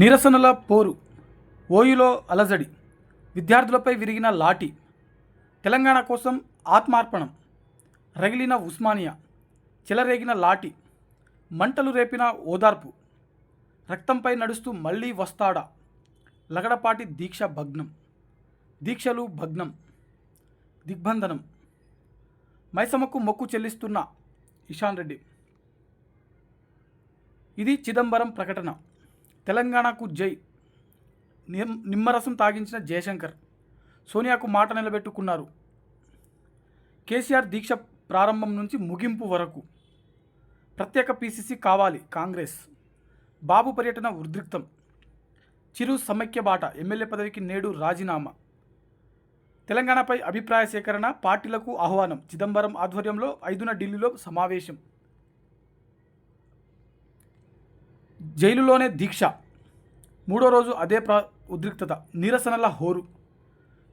నిరసనల పోరు ఓయులో అలజడి విద్యార్థులపై విరిగిన లాఠీ తెలంగాణ కోసం ఆత్మార్పణం రగిలిన ఉస్మానియా చెలరేగిన లాఠీ మంటలు రేపిన ఓదార్పు రక్తంపై నడుస్తూ మళ్ళీ వస్తాడా? లగడపాటి దీక్ష భగ్నం దీక్షలు భగ్నం దిగ్బంధనం. మైసమ్మకు మొక్కు చెల్లిస్తున్న ఇషాన్ రెడ్డి. ఇది చిదంబరం ప్రకటన. తెలంగాణకు జై. నిమ్- నిమ్మరసం తాగించిన జయశంకర్ సోనియాకు మాట నిలబెట్టుకున్నారు. కేసీఆర్ దీక్ష ప్రారంభం నుంచి ముగింపు వరకు ప్రత్యేక పీసీసీ కావాలి కాంగ్రెస్. బాబు పర్యటన ఉద్రిక్తం. చిరు సమైక్య బాట ఎమ్మెల్యే పదవికి నేడు రాజీనామా. తెలంగాణపై అభిప్రాయ సేకరణ పార్టీలకు ఆహ్వానం. చిదంబరం ఆధ్వర్యంలో ఐదున ఢిల్లీలో సమావేశం. జైలులోనే దీక్ష. మూడో రోజు అదే ప్ర ఉద్రిక్తత. నిరసనల హోరు.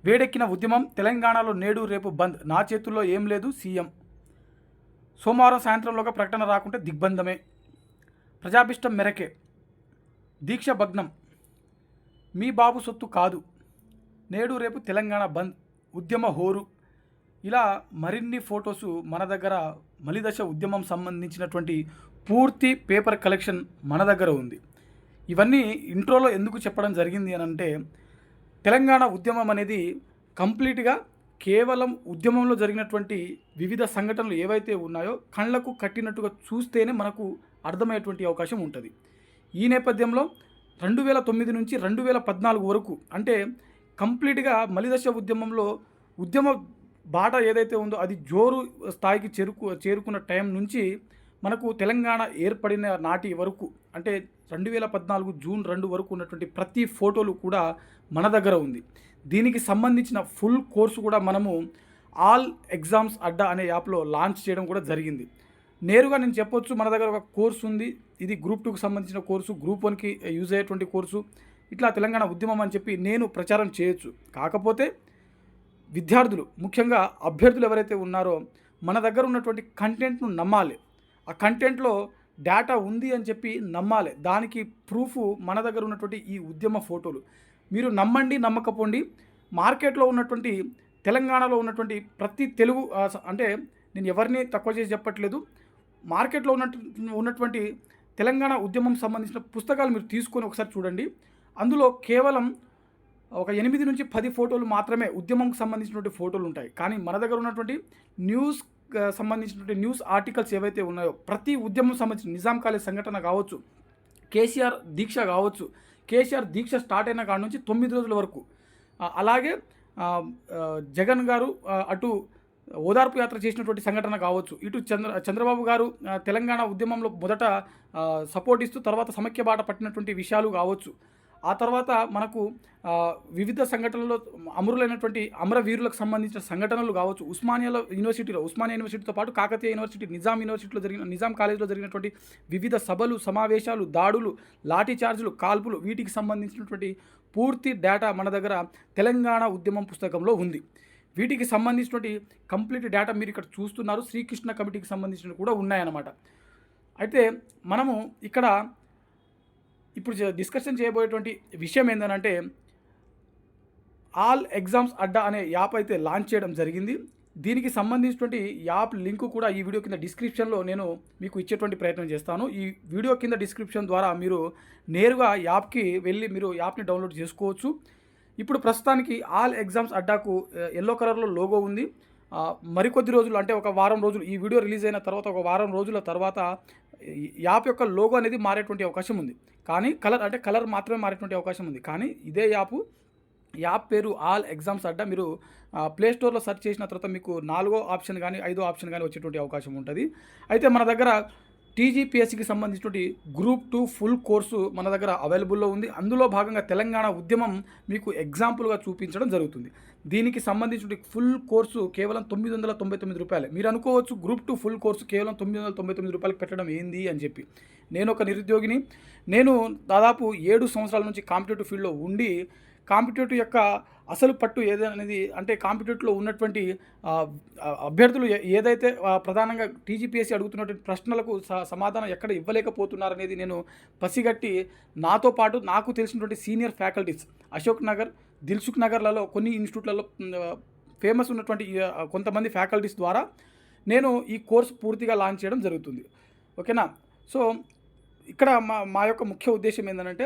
వేడెక్కిన ఉద్యమం తెలంగాణలో నేడు రేపు బంద్. నా చేతుల్లో ఏం లేదు సీఎం. సోమవారం సాయంత్రంలోగా ప్రకటన రాకుంటే దిగ్బంధమే. ప్రజాభిష్టం మేరకే. దీక్ష భగ్నం. మీ బాబు సొత్తు కాదు. నేడు రేపు తెలంగాణ బంద్. ఉద్యమ హోరు. ఇలా మరిన్ని ఫొటోస్ మన దగ్గర మలిదశ ఉద్యమం సంబంధించినటువంటి పూర్తి పేపర్ కలెక్షన్ మన దగ్గర ఉంది. ఇవన్నీ ఇంట్రోలో ఎందుకు చెప్పడం జరిగింది అని అంటే తెలంగాణ ఉద్యమం అనేది కంప్లీట్గా కేవలం ఉద్యమంలో జరిగినటువంటి వివిధ సంఘటనలు ఏవైతే ఉన్నాయో కళ్ళకు కట్టినట్టుగా చూస్తేనే మనకు అర్థమయ్యేటువంటి అవకాశం ఉంటుంది. ఈ నేపథ్యంలో రెండు వేల తొమ్మిది నుంచి రెండు వేల పద్నాలుగు వరకు అంటే కంప్లీట్గా మలిదశ ఉద్యమంలో ఉద్యమ బాట ఏదైతే ఉందో అది జోరు స్థాయికి చేరుకు చేరుకున్న టైం నుంచి మనకు తెలంగాణ ఏర్పడిన నాటి వరకు అంటే రెండు వేల పద్నాలుగు జూన్ రెండు వరకు ఉన్నటువంటి ప్రతి ఫోటోలు కూడా మన దగ్గర ఉంది. దీనికి సంబంధించిన ఫుల్ కోర్సు కూడా మనము ఆల్ ఎగ్జామ్స్ అడ్డా అనే యాప్లో లాంచ్ చేయడం కూడా జరిగింది. నేరుగా నేను చెప్పొచ్చు మన దగ్గర ఒక కోర్సు ఉంది. ఇది గ్రూప్ టూకి సంబంధించిన కోర్సు గ్రూప్ వన్కి యూజ్ అయ్యేటువంటి కోర్సు. ఇట్లా తెలంగాణ ఉద్యమం అని చెప్పి నేను ప్రచారం చేయొచ్చు. కాకపోతే విద్యార్థులు ముఖ్యంగా అభ్యర్థులు ఎవరైతే ఉన్నారో మన దగ్గర ఉన్నటువంటి కంటెంట్ను నమ్మాలి. ఆ కంటెంట్లో డేటా ఉంది అని చెప్పి నమ్మాలి. దానికి ప్రూఫ్ మన దగ్గర ఉన్నటువంటి ఈ ఉద్యమ ఫోటోలు. మీరు నమ్మండి నమ్మకపోండి మార్కెట్లో ఉన్నటువంటి తెలంగాణలో ఉన్నటువంటి ప్రతి తెలుగు అంటే నేను ఎవరిని తక్కువ చేసి చెప్పట్లేదు. మార్కెట్లో ఉన్న ఉన్నటువంటి తెలంగాణ ఉద్యమం సంబంధించిన పుస్తకాలు మీరు తీసుకొని ఒకసారి చూడండి. అందులో కేవలం ఒక ఎనిమిది నుంచి పది ఫోటోలు మాత్రమే ఉద్యమంకి సంబంధించినటువంటి ఫోటోలు ఉంటాయి. కానీ మన దగ్గర ఉన్నటువంటి న్యూస్ సంబంధించినటువంటి న్యూస్ ఆర్టికల్స్ ఏవైతే ఉన్నాయో ప్రతి ఉద్యమం సంబంధించిన నిజాం కాలేజ్ సంఘటన కావచ్చు కేసీఆర్ దీక్ష కావచ్చు కేసీఆర్ దీక్ష స్టార్ట్ అయిన కాడ నుంచి తొమ్మిది రోజుల వరకు. అలాగే జగన్ గారు అటు ఓదార్పు యాత్ర చేసినటువంటి సంఘటన కావచ్చు ఇటు చంద్ర చంద్రబాబు గారు తెలంగాణ ఉద్యమంలో మొదట సపోర్ట్ ఇస్తూ తర్వాత సమైక్య బాట పట్టినటువంటి విషయాలు కావచ్చు. ఆ తర్వాత మనకు వివిధ సంఘటనలో అమరులైనటువంటి అమరవీరులకు సంబంధించిన సంఘటనలు కావచ్చు ఉస్మానియాలో యూనివర్సిటీలో ఉస్మానియా యూనివర్సిటీతో పాటు కాకతీయ యూనివర్సిటీ నిజాం యూనివర్సిటీలో జరిగిన నిజాం కాలేజీలో జరిగినటువంటి వివిధ సభలు సమావేశాలు దాడులు లాఠీ చార్జీలు కాల్పులు వీటికి సంబంధించినటువంటి పూర్తి డేటా మన దగ్గర తెలంగాణ ఉద్యమం పుస్తకంలో ఉంది. వీటికి సంబంధించినటువంటి కంప్లీట్ డేటా మీరు ఇక్కడ చూస్తున్నారు శ్రీకృష్ణ కమిటీకి సంబంధించినవి కూడా ఉన్నాయన్నమాట. అయితే మనము ఇక్కడ ఇప్పుడు డిస్కషన్ చేయబోయేటువంటి విషయం ఏంటంటే ఆల్ ఎగ్జామ్స్ అడ్డా అనే యాప్ అయితే లాంచ్ చేయడం జరిగింది. దీనికి సంబంధించినటువంటి యాప్ లింక్ కూడా ఈ వీడియో కింద డిస్క్రిప్షన్లో నేను మీకు ఇచ్చేటువంటి ప్రయత్నం చేస్తాను. ఈ వీడియో కింద డిస్క్రిప్షన్ ద్వారా మీరు నేరుగా యాప్కి వెళ్ళి మీరు యాప్ని డౌన్లోడ్ చేసుకోవచ్చు. ఇప్పుడు ప్రస్తుతానికి ఆల్ ఎగ్జామ్స్ అడ్డాకు ఎల్లో కలర్లో లోగో ఉంది. మరికొద్ది రోజులు అంటే ఒక వారం రోజులు ఈ వీడియో రిలీజ్ అయిన తర్వాత ఒక వారం రోజుల తర్వాత యాప్ యొక్క లోగో అనేది మారేటువంటి అవకాశం ఉంది. కానీ కలర్ అంటే కలర్ మాత్రమే మారేటువంటి అవకాశం ఉంది. కానీ ఇదే యాప్ యాప్ పేరు ఆల్ ఎగ్జామ్స్ అడ్డా మీరు ప్లే స్టోర్లో సెర్చ్ చేసిన తర్వాత మీకు నాలుగో ఆప్షన్ కానీ ఐదో ఆప్షన్ కానీ వచ్చేటువంటి అవకాశం ఉంటుంది. అయితే మన దగ్గర టీజీపీఎస్సికి సంబంధించినటువంటి గ్రూప్ టూ ఫుల్ కోర్సు మన దగ్గర అవైలబుల్లో ఉంది. అందులో భాగంగా తెలంగాణ ఉద్యమం మీకు ఎగ్జాంపుల్గా చూపించడం జరుగుతుంది. దీనికి సంబంధించిన ఫుల్ కోర్సు కేవలం తొమ్మిది వందల తొంభై తొమ్మిది రూపాయలు. మీరు అనుకోవచ్చు గ్రూప్ టూ ఫుల్ కోర్సు కేవలం తొమ్మిది వందల తొంభై తొమ్మిది రూపాయలు పెట్టడం ఏంది అని చెప్పి. నేను ఒక నిరుద్యోగిని. నేను దాదాపు ఏడు సంవత్సరాల నుంచి కాంపిటేటివ్ ఫీల్డ్లో ఉండి కాంపిటేటివ్ యొక్క అసలు పట్టు ఏదనేది అంటే కాంపిటేటివ్లో ఉన్నటువంటి అభ్యర్థులు ఏ- ఏదైతే ప్రధానంగా టీజీపీఎస్సీ అడుగుతున్నటువంటి ప్రశ్నలకు స- సమాధానం ఎక్కడ ఇవ్వలేకపోతున్నారనేది నేను పసిగట్టి నాతో పాటు నాకు తెలిసినటువంటి సీనియర్ ఫ్యాకల్టీస్ అశోక్ నగర్ దిల్సుఖ్ నగర్లలో కొన్ని ఇన్స్టిట్యూట్లలో ఫేమస్ ఉన్నటువంటి కొంతమంది ఫ్యాకల్టీస్ ద్వారా నేను ఈ కోర్సు పూర్తిగా లాంచ్ చేయడం జరుగుతుంది. ఓకేనా? సో ఇక్కడ మా మా యొక్క ముఖ్య ఉద్దేశం ఏంటంటే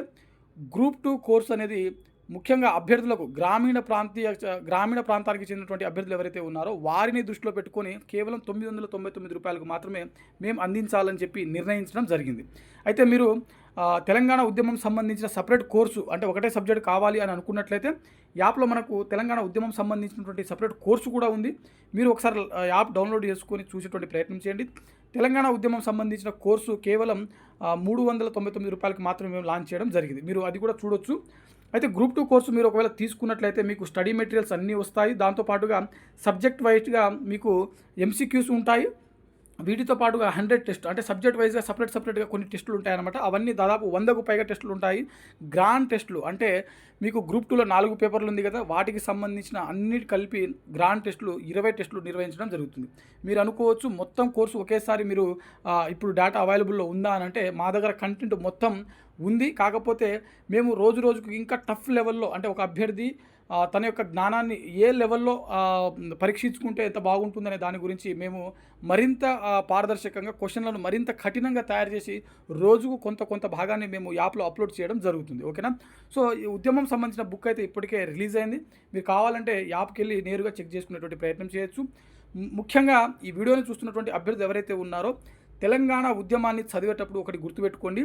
గ్రూప్ టూ కోర్స్ అనేది ముఖ్యంగా అభ్యర్థులకు గ్రామీణ ప్రాంతీయ గ్రామీణ ప్రాంతానికి చెందినటువంటి అభ్యర్థులు ఎవరైతే ఉన్నారో వారిని దృష్టిలో పెట్టుకొని కేవలం తొమ్మిది వందల తొంభై తొమ్మిది రూపాయలకు మాత్రమే మేము అందించాలని చెప్పి నిర్ణయించడం జరిగింది. అయితే మీరు తెలంగాణ ఉద్యమం సంబంధించిన సపరేట్ కోర్సు అంటే ఒకటే సబ్జెక్ట్ కావాలి అని అనుకున్నట్లయితే యాప్లో మనకు తెలంగాణ ఉద్యమం సంబంధించినటువంటి సపరేట్ కోర్సు కూడా ఉంది. మీరు ఒకసారి యాప్ డౌన్లోడ్ చేసుకొని చూసేటువంటి ప్రయత్నం చేయండి. తెలంగాణ ఉద్యమం సంబంధించిన కోర్సు కేవలం మూడు వందల తొంభై తొమ్మిది రూపాయలకి మాత్రమే మేము లాంచ్ చేయడం జరిగింది. మీరు అది కూడా చూడొచ్చు. అయితే గ్రూప్ టూ కోర్సు మీరు ఒకవేళ తీసుకున్నట్లయితే మీకు స్టడీ మెటీరియల్స్ అన్నీ వస్తాయి. దాంతోపాటుగా సబ్జెక్ట్ వైజ్గా మీకు ఎంసీక్యూస్ ఉంటాయి. వీటితో పాటుగా హండ్రెడ్ టెస్ట్ అంటే సబ్జెక్ట్ వైజ్గా సపరేట్ సపరేట్గా కొన్ని టెస్టులు ఉంటాయన్నమాట. అవన్నీ దాదాపు వందకు పైగా టెస్టులు ఉంటాయి. గ్రాండ్ టెస్టులు అంటే మీకు గ్రూప్ టూలో నాలుగు పేపర్లు ఉంది కదా వాటికి సంబంధించిన అన్నిటి కలిపి గ్రాండ్ టెస్టులు ఇరవై టెస్టులు నిర్వహించడం జరుగుతుంది. మీరు అనుకోవచ్చు మొత్తం కోర్సు ఒకేసారి మీరు ఇప్పుడు డేటా అవైలబుల్లో ఉందా అని అంటే మా దగ్గర కంటెంట్ మొత్తం ఉంది. కాకపోతే మేము రోజు రోజుకు ఇంకా టఫ్ లెవెల్లో అంటే ఒక అభ్యర్థి తన యొక్క జ్ఞానాన్ని ఏ లెవెల్లో పరీక్షించుకుంటే ఎంత బాగుంటుందనే దాని గురించి మేము మరింత పారదర్శకంగా క్వశ్చన్లను మరింత కఠినంగా తయారు చేసి రోజుకు కొంత కొంత భాగాన్ని మేము యాప్లో అప్లోడ్ చేయడం జరుగుతుంది. ఓకేనా? సో ఈ ఉద్యమం సంబంధించిన బుక్ అయితే ఇప్పటికే రిలీజ్ అయింది. మీరు కావాలంటే యాప్కి వెళ్ళి నేరుగా చెక్ చేసుకునేటువంటి ప్రయత్నం చేయొచ్చు. ముఖ్యంగా ఈ వీడియోని చూస్తున్నటువంటి అభ్యర్థులు ఎవరైతే ఉన్నారో తెలంగాణ ఉద్యమాన్ని చదివేటప్పుడు ఒకటి గుర్తుపెట్టుకోండి.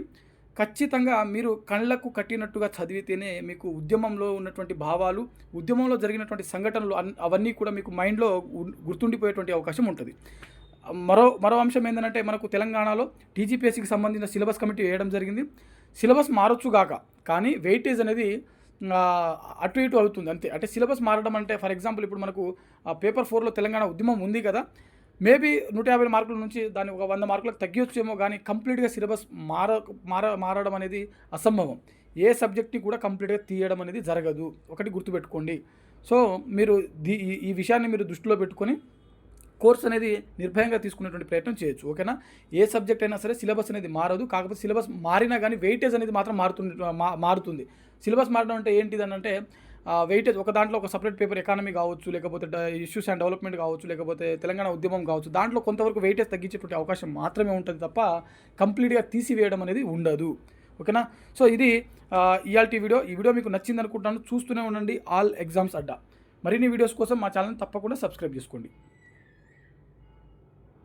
ఖచ్చితంగా మీరు కళ్ళకు కట్టినట్టుగా చదివితేనే మీకు ఉద్యమంలో ఉన్నటువంటి భావాలు ఉద్యమంలో జరిగినటువంటి సంఘటనలు అవన్నీ కూడా మీకు మైండ్లో గుర్తుండిపోయేటువంటి అవకాశం ఉంటుంది. మరో మరో అంశం ఏంటంటే మనకు తెలంగాణలో టీజీపీఎస్సికి సంబంధించిన సిలబస్ కమిటీ వేయడం జరిగింది. సిలబస్ మారొచ్చుగాక కానీ వెయిటేజ్ అనేది అటు ఇటు అవుతుంది అంతే. అంటే సిలబస్ మారడం అంటే ఫర్ ఎగ్జాంపుల్ ఇప్పుడు మనకు పేపర్ ఫోర్లో తెలంగాణ ఉద్యమం ఉంది కదా మేబీ నూట యాభై మార్కుల నుంచి దాన్ని ఒక వంద మార్కులకు తగ్గించేమో కానీ కంప్లీట్గా సిలబస్ మార మార మారడం అనేది అసంభవం. ఏ సబ్జెక్ట్ని కూడా కంప్లీట్గా తీయడం అనేది జరగదు. ఒకటి గుర్తుపెట్టుకోండి. సో మీరు దీ ఈ- విషయాన్ని మీరు దృష్టిలో పెట్టుకొని కోర్స్ అనేది నిర్భయంగా తీసుకునేటువంటి ప్రయత్నం చేయొచ్చు. ఓకేనా? ఏ సబ్జెక్ట్ అయినా సరే సిలబస్ అనేది మారదు. కాకపోతే సిలబస్ మారినా కానీ వెయిటేజ్ అనేది మాత్రం మారుతుంది మారుతుంది. సిలబస్ మారడం అంటే ఏంటిది అని అంటే వెయిటేజ్ ఒక దాంట్లో ఒక సపరేట్ పేపర్ ఎకానమీ కావచ్చు లేకపోతే ఇష్యూస్ అండ్ డెవలప్మెంట్ కావచ్చు లేకపోతే తెలంగాణ ఉద్యమం కావచ్చు దాంట్లో కొంతవరకు వెయిటేజ్ తగ్గించేటువంటి అవకాశం మాత్రమే ఉంటుంది తప్ప కంప్లీట్గా తీసివేయడం అనేది ఉండదు. ఓకేనా? సో ఇది ఇయాల్టీ వీడియో. ఈ వీడియో మీకు నచ్చింది అనుకుంటున్నాను చూస్తూనే ఉండండి. All exams Adda. మరిన్ని వీడియోస్ కోసం మా ఛానల్ తప్పకుండా సబ్స్క్రైబ్ చేసుకోండి.